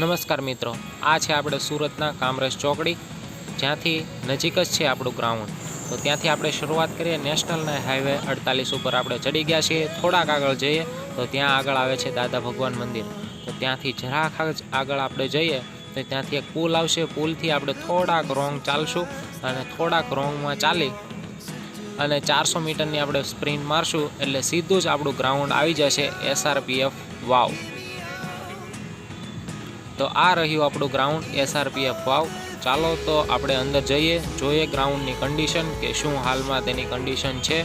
નમસ્કાર મિત્રો, આ છે આપણે સુરતના કામરેજ ચોકડી, જ્યાંથી નજીક જ છે આપણું ગ્રાઉન્ડ. તો ત્યાંથી આપણે શરૂઆત કરીએ નેશનલના હાઈવે અડતાલીસ ઉપર આપણે ચડી ગયા છીએ. થોડાક આગળ જઈએ, તો ત્યાં આગળ આવે છે દાદા ભગવાન મંદિર. તો ત્યાંથી જરાક આગળ આપણે જઈએ, તો ત્યાંથી એક પુલ આવશે. પુલથી આપણે થોડાક રોંગ ચાલશું અને થોડાક રોંગમાં ચાલી અને ચારસો મીટરની આપણે સ્પ્રિન્ટ મારશું એટલે સીધું જ આપણું ગ્રાઉન્ડ આવી જશે. એસઆરપીએફ વાવ. તો આ રહ્યું આપણું ગ્રાઉન્ડ એસઆરપીએફ વાવ ચાલો તો આપણે અંદર જઈએ, જોઈએ ગ્રાઉન્ડની કન્ડિશન કે શું હાલમાં તેની કન્ડિશન છે.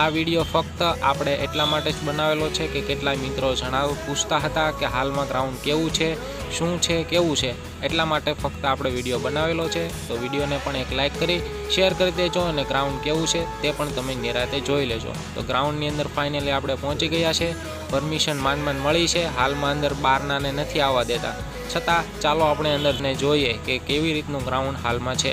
આ વીડિયો ફક્ત આપણે એટલા માટે જ બનાવેલો છે કે કેટલાય મિત્રો જણાવ, પૂછતા હતા કે હાલમાં ગ્રાઉન્ડ કેવું છે, શું છે, કેવું છે. એટલા માટે ફક્ત આપણે વીડિયો બનાવેલો છે. તો વિડીયોને પણ એક લાઇક કરી શેર કરી દેજો અને ગ્રાઉન્ડ કેવું છે તે પણ તમે નિરાતે જોઈ લેજો. તો ગ્રાઉન્ડની અંદર ફાઇનલી આપણે પહોંચી ગયા છે. પરમિશન માંડ મળી છે. હાલમાં અંદર બહારનાને નથી આવવા દેતા. છતાં, ચાલો આપણે અંદરને જોઈએ કે કેવી રીતનું ગ્રાઉન્ડ હાલમાં છે.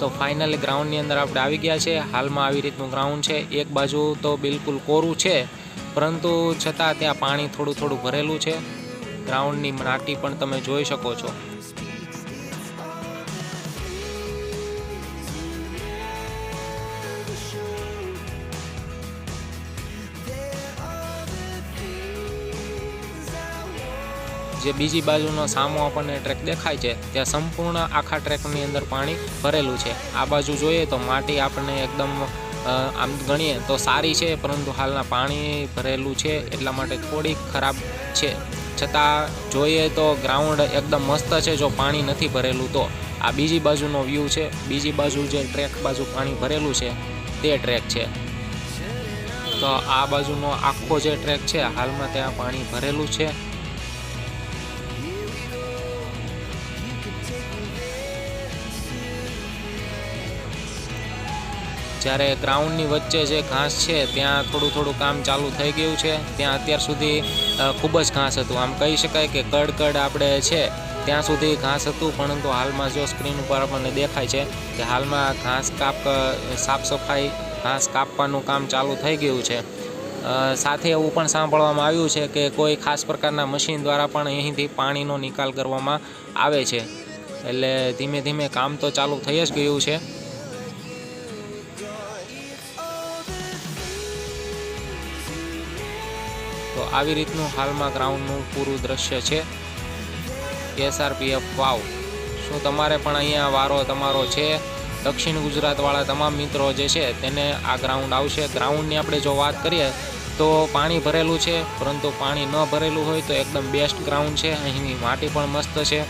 તો ફાઇનલી ગ્રાઉન્ડની અંદર આપણે આવી ગયા છે. હાલમાં આવી રીતનું ગ્રાઉન્ડ છે. એક બાજુ તો બિલકુલ કોરું છે, પરંતુ છતાં ત્યાં પાણી થોડું થોડું ભરેલું છે. ગ્રાઉન્ડની માટી પણ તમે જોઈ શકો છો. જે બીજી બાજુનો સામો આપણને ટ્રેક દેખાય છે, ત્યાં સંપૂર્ણ આખા ટ્રેકની અંદર પાણી ભરેલું છે. આ બાજુ જોઈએ તો માટી આપણને એકદમ આમ ગણીએ તો સારી છે, પરંતુ હાલના પાણી ભરેલું છે એટલા માટે થોડીક ખરાબ છે. છતાં જોઈએ તો ગ્રાઉન્ડ એકદમ મસ્ત છે, જો પાણી નથી ભરેલું તો. આ બીજી બાજુનો વ્યૂ છે, બીજી બાજુ જે ટ્રેક બાજુ પાણી ભરેલું છે, તે ટ્રેક છે. તો આ બાજુનો આખો જે ટ્રેક છે, હાલમાં ત્યાં પાણી ભરેલું છે. જ્યારે ગ્રાઉન્ડની વચ્ચે જે ઘાસ છે, ત્યાં થોડું થોડું કામ ચાલુ થઈ ગયું છે. ત્યાં અત્યાર સુધી ખૂબ જ ઘાસ હતું. આમ કહી શકાય કે કડકડ આપણે છે, ત્યાં સુધી ઘાસ હતું, પરંતુ હાલમાં જો સ્ક્રીન ઉપર આપણને દેખાય છે કે હાલમાં ઘાસ કાપ સાફ સફાઈ, ઘાસ કાપવાનું કામ ચાલુ થઈ ગયું છે. સાથે એવું પણ સાંભળવામાં આવ્યું છે કે કોઈ ખાસ પ્રકારના મશીન દ્વારા પણ અહીંથી પાણીનો નિકાલ કરવામાં આવે છે. એટલે ધીમે ધીમે કામ તો ચાલુ થઈ જ ગયું છે. તો આવી રીતનું હાલમાં ગ્રાઉન્ડનું પૂરું દ્રશ્ય છે. એસઆરપીએફ વાવ. શું તમારે પણ અહીંયા વારો તમારો છે? દક્ષિણ ગુજરાતવાળા તમામ મિત્રો જે છે તેને આ ગ્રાઉન્ડ આવશે. ગ્રાઉન્ડની આપણે જો વાત કરીએ તો પાણી ભરેલું છે, પરંતુ પાણી ન ભરેલું હોય તો એકદમ બેસ્ટ ગ્રાઉન્ડ છે. અહીંની માટી પણ મસ્ત છે.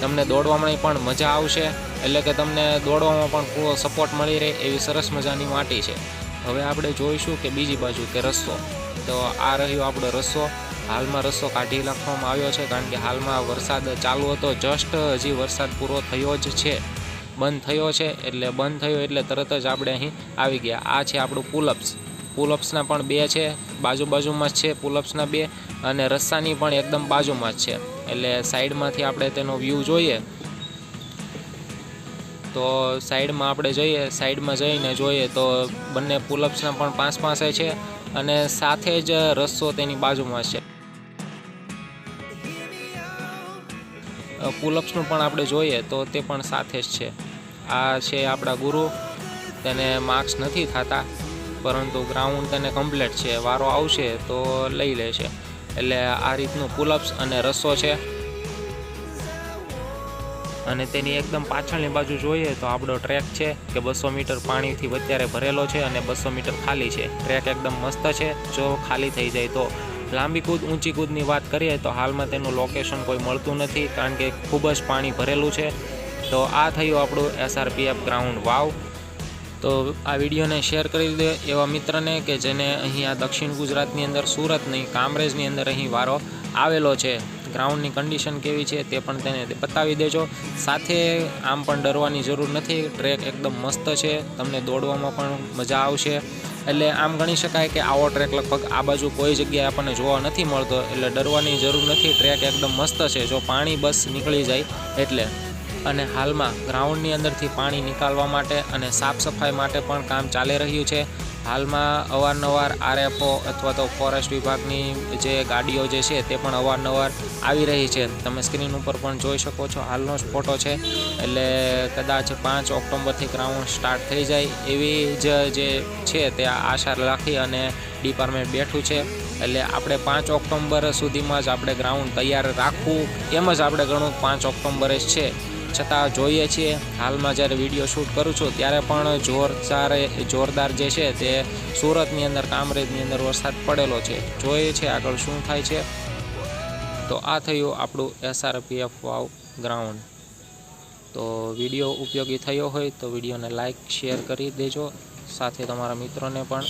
તમને દોડવામાં પણ મજા આવશે. એટલે કે તમને દોડવામાં પણ પૂરો સપોર્ટ મળી રહે એવી સરસ મજાની માટી છે. હવે આપણે જોઈશું કે બીજી બાજુ કે રસ્તો. તો આ રહ્યો આપણો રસ્સો હાલમાં રસ્તો કાઢી નાખવામાં આવ્યો છે કારણ કે હાલમાં વરસાદ ચાલુ હતો. જસ્ટ હજી વરસાદ પૂરો થયો જ છે. બંધ થયો છે એટલે બંધ થયો એટલે તરત જ આપણે અહીં આવી ગયા. આ છે આપણું પુલઅપ્સ પુલઅપ્સના પણ બે છે. બાજુ બાજુમાં જ છે પુલઅપ્સના બે અને રસ્તાની પણ એકદમ બાજુમાં જ છે. એટલે સાઈડમાંથી આપણે તેનો વ્યૂ જોઈએ. તો સાઈડમાં આપણે જઈએ. સાઈડમાં જઈને જોઈએ તો બંને પુલઅપ્સના પણ પાંચ પાસે છે. અને સાથે જ રસ્તો તેની બાજુમાં છે. પુલઅપ્સનું પણ આપણે જોઈએ તો તે પણ સાથે જ છે. આ છે આપણા ગુરુ. તેને માર્ક્સ નથી થતા, પરંતુ ગ્રાઉન્ડ તેને કમ્પ્લીટ છે. વારો આવશે તો લઈ લેશે. એટલે આ રીતનું પુલઅપ્સ અને રસ્સો છે. અને તેની એકદમ પાછળની બાજુ જોઈએ તો આપણો ટ્રેક છે કે બસો મીટર પાણીથી અત્યારે ભરેલો છે અને બસો મીટર ખાલી છે. ટ્રેક એકદમ મસ્ત છે. જો ખાલી થઈ જાય તો. લાંબી કૂદ, ઊંચી કૂદની વાત કરીએ તો હાલમાં તેનું લોકેશન કોઈ મળતું નથી કારણ કે ખૂબ જ પાણી ભરેલું છે. તો આ થયું આપણું એસઆરપીએફ ગ્રાઉન્ડ વાવ. તો આ વિડીયોને શેર કરી દે એવા મિત્રને કે જેને અહીંયા દક્ષિણ ગુજરાતની અંદર સુરતની, કામરેજની અંદર અહીં વારો આવેલો છે. ગ્રાઉન્ડની કન્ડિશન કેવી છે તે પણ તેને બતાવી દેજો. સાથે આમ પણ ડરવાની જરૂર નથી. ટ્રેક એકદમ મસ્ત છે. તમને દોડવામાં પણ મજા આવશે. એટલે આમ ગણી શકાય કે આવો ટ્રેક લગભગ આ બાજુ કોઈ જગ્યાએ આપણને જોવા નથી મળતો. એટલે ડરવાની જરૂર નથી. ટ્રેક એકદમ મસ્ત છે. જો પાણી બસ નીકળી જાય એટલે. અને હાલમાં ગ્રાઉન્ડની અંદરથી પાણી નીકાળવા માટે અને સાફ સફાઈ માટે પણ કામ ચાલી રહ્યું છે. હાલમાં અવારનવાર આરએફઓ અથવા તો ફોરેસ્ટ વિભાગની જે ગાડીઓ જે છે તે પણ અવારનવાર આવી રહી છે. તમે સ્ક્રીન ઉપર પણ જોઈ શકો છો, હાલનો જ ફોટો છે. એટલે કદાચ પાંચ ઓક્ટોબરથી ગ્રાઉન્ડ સ્ટાર્ટ થઈ જાય એવી જ જે છે તે આશા રાખી અને ડિપાર્ટમેન્ટ બેઠું છે. એટલે આપણે પાંચ ઓક્ટોબર સુધીમાં જ આપણે ગ્રાઉન્ડ તૈયાર રાખવું એમ જ આપણે ગણું પાંચ ઓક્ટોબરે છે. છતાં જોઈએ છીએ હાલમાં જ્યારે વીડિયો શૂટ કરું છું, ત્યારે પણ જોરદાર જોરદાર જે છે તે સુરતની અંદર, કામરેજની અંદર વરસાદ પડેલો છે. જોઈએ છે આગળ શું થાય છે. તો આ થયું આપણું એસઆરપીએફ વાવ ગ્રાઉન્ડ. તો વીડિયો ઉપયોગી થયો હોય તો વિડીયોને લાઇક શેર કરી દેજો. સાથે તમારા મિત્રોને પણ